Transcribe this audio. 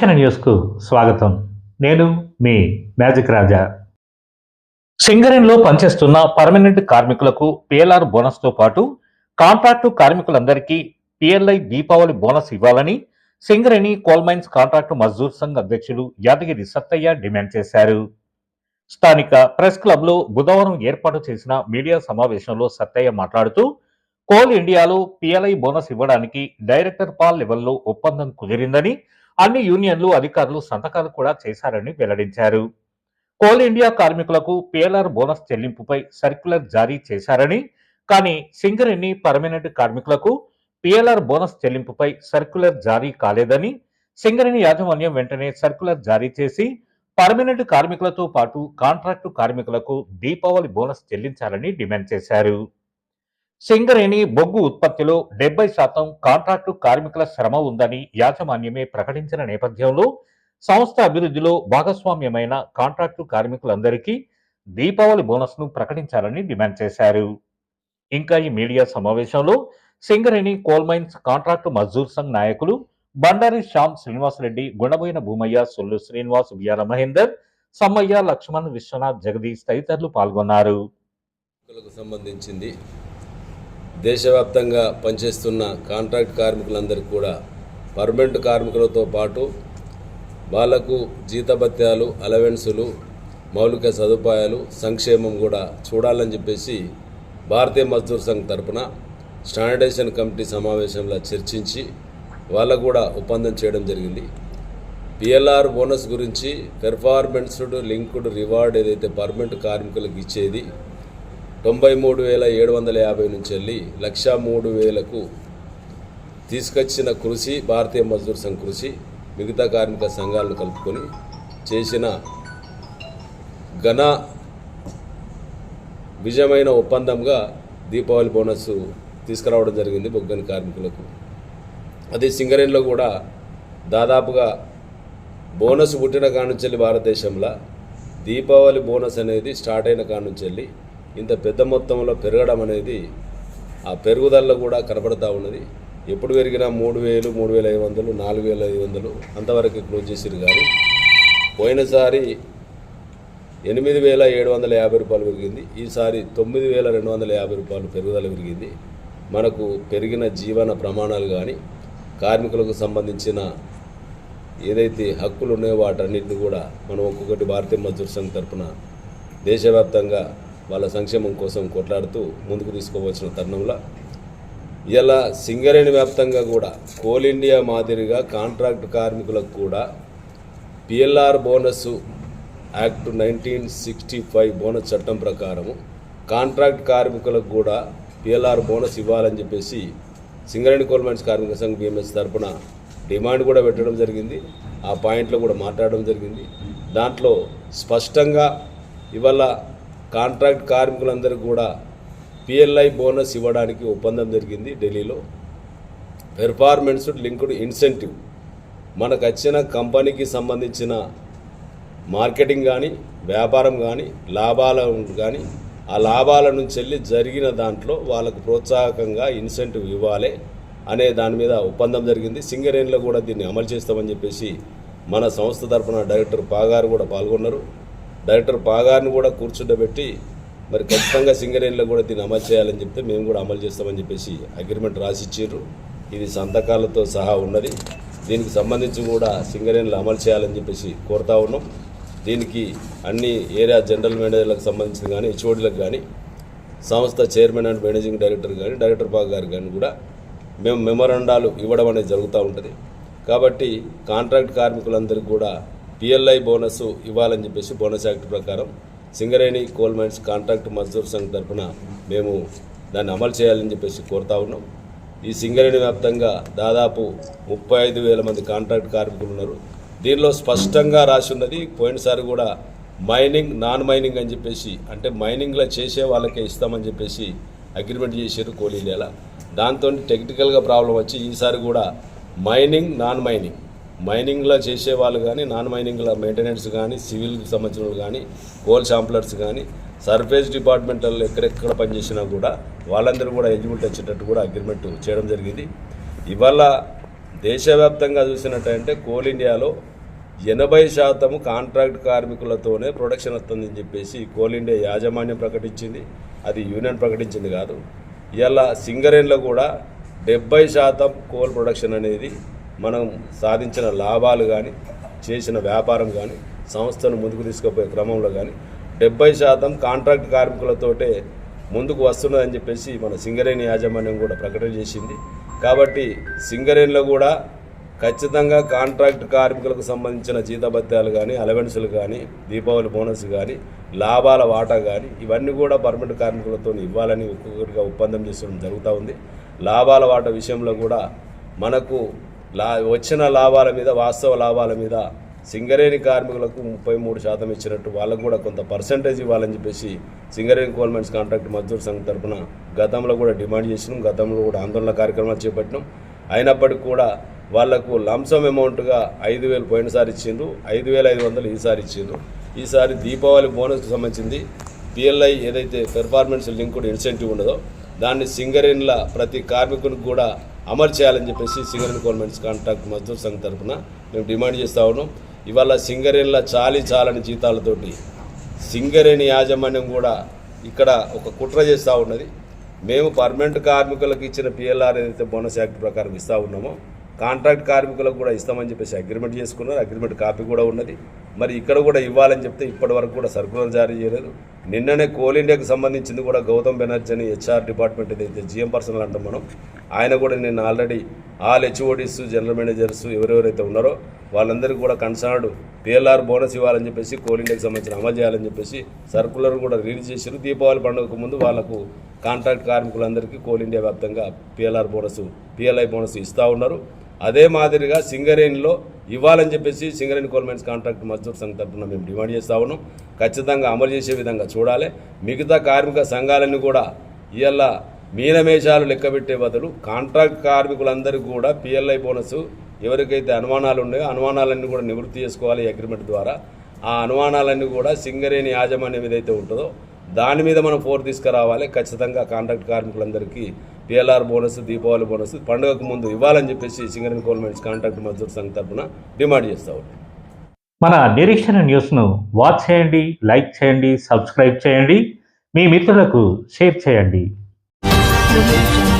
వీక్షణ న్యూస్కు స్వాగతం. నేను మీ మ్యాజిక్ రాజా. సింగరేణిలో పనిచేస్తున్న పర్మనెంట్ కార్మికులకు పిఎల్ఆర్ బోనస్తో పాటు కాంట్రాక్టు కార్మికులందరికీ పిఎల్ఐ దీపావళి బోనస్ ఇవ్వాలని Singareni coal mines contract Mazdoor Sangh అధ్యక్షులు యాదగిరి సత్తయ్య డిమాండ్ చేశారు. స్థానిక ప్రెస్ క్లబ్లో బుధవారం ఏర్పాటు చేసిన మీడియా సమావేశంలో సత్తయ్య మాట్లాడుతూ కోల్ ఇండియాలో పిఎల్ఐ బోనస్ ఇవ్వడానికి డైరెక్టర్ పాల్ లెవెల్లో ఒప్పందం కుదిరిందని అన్ని యూనియన్లు అధికారులు సంతకాలు కూడా చేశారని వెల్లడించారు. కోల్ ఇండియా కార్మికులకు పిఎల్ఆర్ బోనస్ చెల్లింపుపై సర్క్యులర్ జారీ చేశారని కానీ సింగరేణి పర్మనెంట్ కార్మికులకు పిఎల్ఆర్ బోనస్ చెల్లింపుపై సర్క్యులర్ జారీ కాలేదని సింగరేణి యాజమాన్యం వెంటనే సర్క్యులర్ జారీ చేసి పర్మనెంట్ కార్మికులతో పాటు కాంట్రాక్టు కార్మికులకు దీపావళి బోనస్ చెల్లించాలని డిమాండ్ చేశారు. సింగరేణి బొగ్గు ఉత్పత్తిలో డెబ్బై శాతం కాంట్రాక్టు కార్మికుల శ్రమ ఉందని యాజమాన్యమే ప్రకటించిన నేపథ్యంలో సంస్థ అభివృద్ధిలో భాగస్వామ్యమైన కాంట్రాక్టు కార్మికులందరికీ దీపావళి బోనస్ను ప్రకటించాలని డిమాండ్ చేశారు. ఇంకా ఈ మీడియా సమావేశంలో Singareni coal mines contract Mazdoor Sangh నాయకులు బండారి శ్యామ్ శ్రీనివాసరెడ్డి గుణబోయిన భూమయ్య సొల్లు శ్రీనివాస్ బిఆర్ మహేందర్ సమ్మయ్య లక్ష్మణ్ విశ్వనాథ్ జగదీష్ తదితరులు పాల్గొన్నారు. సంబంధించింది దేశవ్యాప్తంగా పనిచేస్తున్న కాంట్రాక్ట్ కార్మికులందరికీ కూడా పర్మనెంట్ కార్మికులతో పాటు వాళ్ళకు జీతభత్యాలు అలవెన్సులు మౌలిక సదుపాయాలు సంక్షేమం కూడా చూడాలని చెప్పేసి భారతీయ మజ్దూర్ సంఘ్ తరపున స్టాండర్డైజేషన్ కమిటీ సమావేశంలో చర్చించి వాళ్ళకు కూడా ఒప్పందం చేయడం జరిగింది. పిఎల్ఆర్ బోనస్ గురించి పెర్ఫార్మెన్స్డ్ లింక్డ్ రివార్డ్ ఏదైతే పర్మనెంట్ కార్మికులకు ఇచ్చేది తొంభై మూడు వేల ఏడు వందల యాభై నుంచి వెళ్ళి లక్ష మూడు వేలకు తీసుకొచ్చిన కృషి భారతీయ మజ్దూర్ సంఘ్ కృషి మిగతా కార్మిక సంఘాలను కలుపుకొని చేసిన ఘన విజయమైన ఒప్పందంగా దీపావళి బోనస్ తీసుకురావడం జరిగింది బొగ్గని కార్మికులకు. అదే సింగరేణిలో కూడా దాదాపుగా బోనస్ పుట్టిన కానుంచెల్లి భారతదేశంలో దీపావళి బోనస్ అనేది స్టార్ట్ అయిన కానుంచెల్లి ఇంత పెద్ద మొత్తంలో పెరగడం అనేది ఆ పెరుగుదలలో కూడా కనపడతా ఉన్నది. ఎప్పుడు పెరిగినా మూడు వేలు మూడు వేల ఐదు వందలు నాలుగు వేల ఐదు వందలు అంతవరకు క్లోజ్ చేసిరు కానీ పోయినసారి ఎనిమిది వేల ఏడు వందల యాభై రూపాయలు పెరిగింది. ఈసారి తొమ్మిది వేల రెండు వందల యాభై రూపాయలు పెరుగుదల పెరిగింది. మనకు పెరిగిన జీవన ప్రమాణాలు కానీ కార్మికులకు సంబంధించిన ఏదైతే హక్కులు ఉన్నాయో వాటన్నిటిని కూడా మనం ఒక్కొక్కటి భారతీయ మజ్దూర్ సంఘ్ తరఫున దేశవ్యాప్తంగా వాళ్ళ సంక్షేమం కోసం కొట్లాడుతూ ముందుకు తీసుకోవచ్చిన తరుణంలో ఇలా సింగరేణి వ్యాప్తంగా కూడా కోల్ ఇండియా మాదిరిగా కాంట్రాక్ట్ కార్మికులకు కూడా PLR bonus act nineteen sixty five bonus చట్టం ప్రకారము కాంట్రాక్ట్ కార్మికులకు కూడా పిఎల్ఆర్ బోనస్ ఇవ్వాలని చెప్పేసి సింగరేణి కోల్ మైన్స్ కార్మిక సంఘ్ బిఎంఎస్ తరఫున డిమాండ్ కూడా పెట్టడం జరిగింది. ఆ పాయింట్లో కూడా మాట్లాడడం జరిగింది. దాంట్లో స్పష్టంగా ఇవాళ కాంట్రాక్ట్ కార్మికులందరికీ కూడా పిఎల్ఐ బోనస్ ఇవ్వడానికి ఒప్పందం జరిగింది ఢిల్లీలో. పెర్ఫార్మెన్స్ లింక్డ్ ఇన్సెంటివ్ మనకు వచ్చిన కంపెనీకి సంబంధించిన మార్కెటింగ్ కానీ వ్యాపారం కానీ లాభాల కానీ ఆ లాభాల నుంచి వెళ్ళి జరిగిన దాంట్లో వాళ్ళకు ప్రోత్సాహకంగా ఇన్సెంటివ్ ఇవ్వాలి అనే దాని మీద ఒప్పందం జరిగింది. సింగరేణిలో కూడా దీన్ని అమలు చేస్తామని చెప్పేసి మన సంస్థ తరఫున డైరెక్టర్ పాగారు కూడా పాల్గొన్నారు. డైరెక్టర్ పాగారిని కూడా కూర్చుండబెట్టి మరి ఖచ్చితంగా సింగరేణిలో కూడా దీన్ని అమలు చేయాలని చెప్తే మేము కూడా అమలు చేస్తామని చెప్పేసి అగ్రిమెంట్ రాసిచ్చారు. ఇది సంతకాలతో సహా ఉన్నది. దీనికి సంబంధించి కూడా సింగరేణిలో అమలు చేయాలని చెప్పేసి కోరుతా ఉన్నాం. దీనికి అన్ని ఏరియా జనరల్ మేనేజర్లకు సంబంధించిన కానీ హెచ్ఓడీలకు కానీ సంస్థ చైర్మన్ అండ్ మేనేజింగ్ డైరెక్టర్ కానీ డైరెక్టర్ పాక్ గారు కానీ కూడా మేము మెమరాండాలు ఇవ్వడం అనేది జరుగుతూ ఉంటుంది. కాబట్టి కాంట్రాక్ట్ కార్మికులందరికీ కూడా పిఎల్ఐ బోనస్ ఇవ్వాలని చెప్పేసి బోనస్ యాక్ట్ ప్రకారం Singareni coal mines contract Mazdoor Sangh తరఫున మేము దాన్ని అమలు చేయాలని చెప్పేసి కోరుతా ఉన్నాం. ఈ సింగరేణి వ్యాప్తంగా దాదాపు ముప్పై ఐదు వేల మంది కాంట్రాక్ట్ కార్మికులు ఉన్నారు. దీనిలో స్పష్టంగా రాసి ఉన్నది పోయినసారి కూడా మైనింగ్ నాన్ మైనింగ్ అని చెప్పేసి అంటే మైనింగ్లో చేసే వాళ్ళకే ఇస్తామని చెప్పేసి అగ్రిమెంట్ చేశారు కోలీలేలా దాంతో టెక్నికల్గా ప్రాబ్లం వచ్చి ఈసారి కూడా మైనింగ్ నాన్ మైనింగ్. మైనింగ్లో చేసే వాళ్ళు కానీ నాన్ మైనింగ్లో మెయింటెనెన్స్ కానీ సివిల్కి సంబంధించిన వాళ్ళు కానీ కోల్ శాంప్లర్స్ కానీ సర్ఫేస్ డిపార్ట్మెంట్లలో ఎక్కడెక్కడ పనిచేసినా కూడా వాళ్ళందరూ కూడా ఎలిజిబిలిటీ వచ్చేటట్టు కూడా అగ్రిమెంట్ చేయడం జరిగింది. ఇవాళ దేశవ్యాప్తంగా చూసినట్టంటే కోల్ ఇండియాలో ఎనభై శాతం కాంట్రాక్ట్ కార్మికులతోనే ప్రొడక్షన్ వస్తుందని చెప్పేసి కోల్ ఇండియా యాజమాన్యం ప్రకటించింది. అది యూనియన్ ప్రకటించింది కాదు. ఇలా సింగరేన్లో కూడా డెబ్బై శాతం కోల్ ప్రొడక్షన్ అనేది మనం సాధించిన లాభాలు కానీ చేసిన వ్యాపారం కానీ సంస్థను ముందుకు తీసుకుపోయే క్రమంలో కానీ డెబ్బై శాతం కాంట్రాక్ట్ కార్మికులతోటే ముందుకు వస్తున్నదని చెప్పేసి మన సింగరేణి యాజమాన్యం కూడా ప్రకటన చేసింది. కాబట్టి సింగరేణిలో కూడా ఖచ్చితంగా కాంట్రాక్ట్ కార్మికులకు సంబంధించిన జీతభత్యాలు కానీ అలవెన్సులు కానీ దీపావళి బోనస్ కానీ లాభాల వాటా కానీ ఇవన్నీ కూడా పర్మనెంట్ కార్మికులతో ఇవ్వాలని ఒక్కొక్కటిగా ఒప్పందం చేసుకోవడం జరుగుతూ ఉంది. లాభాల వాటా విషయంలో కూడా మనకు లా వచ్చిన లాభాల మీద వాస్తవ లాభాల మీద సింగరేణి కార్మికులకు ముప్పై మూడు శాతం ఇచ్చినట్టు వాళ్ళకు కూడా కొంత పర్సంటేజ్ ఇవ్వాలని చెప్పేసి సింగరేణి కోల్మెంట్స్ కాంట్రాక్ట్ మజ్దూర్ సంఘం తరపున గతంలో కూడా డిమాండ్ చేసినాం. గతంలో కూడా ఆందోళన కార్యక్రమాలు చేపట్టినాం. అయినప్పటికీ కూడా వాళ్ళకు లంసమ్ అమౌంట్గా ఐదు వేలు పోయినసారి ఇచ్చిండ్రు. ఐదు వేల ఐదు వందలు ఈసారి ఇచ్చిండ్రు. ఈసారి దీపావళి బోనస్కి సంబంధించింది పిఎల్ఐ ఏదైతే పెర్ఫార్మెన్స్ లింక్డ్ ఇన్సెంటివ్ ఉన్నదో దాన్ని సింగరేణిల ప్రతి కార్మికునికి కూడా అమలు చేయాలని చెప్పేసి సింగరేణి గవర్నమెంట్స్ కాంట్రాక్ట్ మజ్దూర్ సంఘ్ తరఫున మేము డిమాండ్ చేస్తూ ఉన్నాం. ఇవాళ సింగరేణిలో చాలీ చాలని జీతాలతోటి సింగరేణి యాజమాన్యం కూడా ఇక్కడ ఒక కుట్ర చేస్తూ ఉన్నది. మేము పర్మనెంట్ కార్మికులకు ఇచ్చిన పిఎల్ఆర్ ఏదైతే బోనస్ యాక్ట్ ప్రకారం ఇస్తూ ఉన్నామో కాంట్రాక్ట్ కార్మికులకు కూడా ఇస్తామని చెప్పేసి అగ్రిమెంట్ చేసుకున్నారు. అగ్రిమెంట్ కాపీ కూడా ఉన్నది. మరి ఇక్కడ కూడా ఇవ్వాలని చెప్తే ఇప్పటి వరకు కూడా సర్కులర్ జారీ చేయలేదు. నిన్ననే కోల్ ఇండియాకు సంబంధించింది కూడా గౌతమ్ బెనర్జీ అని హెచ్ఆర్ డిపార్ట్మెంట్ ఏదైతే జిఎం పర్సనల్ అంటాం మనం ఆయన కూడా నిన్న already all HODs general managers ఎవరెవరైతే ఉన్నారో వాళ్ళందరికీ కూడా కన్సర్న్డ్ పిఎల్ఆర్ బోనస్ ఇవ్వాలని చెప్పేసి కోల్ ఇండియాకి సంబంధించిన అమలు చేయాలని చెప్పేసి సర్కులర్ కూడా రిలీజ్ చేశారు. దీపావళి పండుగకు ముందు వాళ్ళకు కాంట్రాక్ట్ కార్మికులందరికీ కోల్ ఇండియా వ్యాప్తంగా పిఎల్ఆర్ బోనస్ పిఎల్ఐ బోనస్ ఇస్తూ ఉన్నారు. అదే మాదిరిగా సింగరేణిలో ఇవ్వాలని చెప్పేసి సింగరేణి గవర్నమెంట్స్ కాంట్రాక్ట్ మజ్దూర్ సంఘ తరఫున మేము డిమాండ్ చేస్తూ ఉన్నాం. ఖచ్చితంగా అమలు చేసే విధంగా చూడాలి. మిగతా కార్మిక సంఘాలన్నీ కూడా ఇవాళ మీనమేషాలు లెక్కబెట్టే బదులు కాంట్రాక్ట్ కార్మికులందరికీ కూడా పిఎల్ఐ బోనస్ ఎవరికైతే అనుమానాలు ఉన్నాయో అనుమానాలన్నీ కూడా నివృత్తి చేసుకోవాలి అగ్రిమెంట్ ద్వారా. ఆ అనుమానాలన్నీ కూడా సింగరేణి యాజమాన్యం ఏదైతే ఉంటుందో దాని మీద మనం ఫోర్ తీసుకురావాలి. ఖచ్చితంగా కాంట్రాక్ట్ కార్మికులందరికీ పిఎల్ఆర్ బోనస్ దీపావళి బోనస్ పండుగకు ముందు ఇవ్వాలని చెప్పేసి సింగరేణి గవర్నమెంట్స్ కాంట్రాక్ట్ మజ్దూర్ సంఘ తరఫున డిమాండ్ చేస్తూ మన నిరీక్షణ న్యూస్ను వాచ్ చేయండి లైక్ చేయండి సబ్స్క్రైబ్ చేయండి. మీ మిత్రులకు షేర్ చేయండి. Revolution.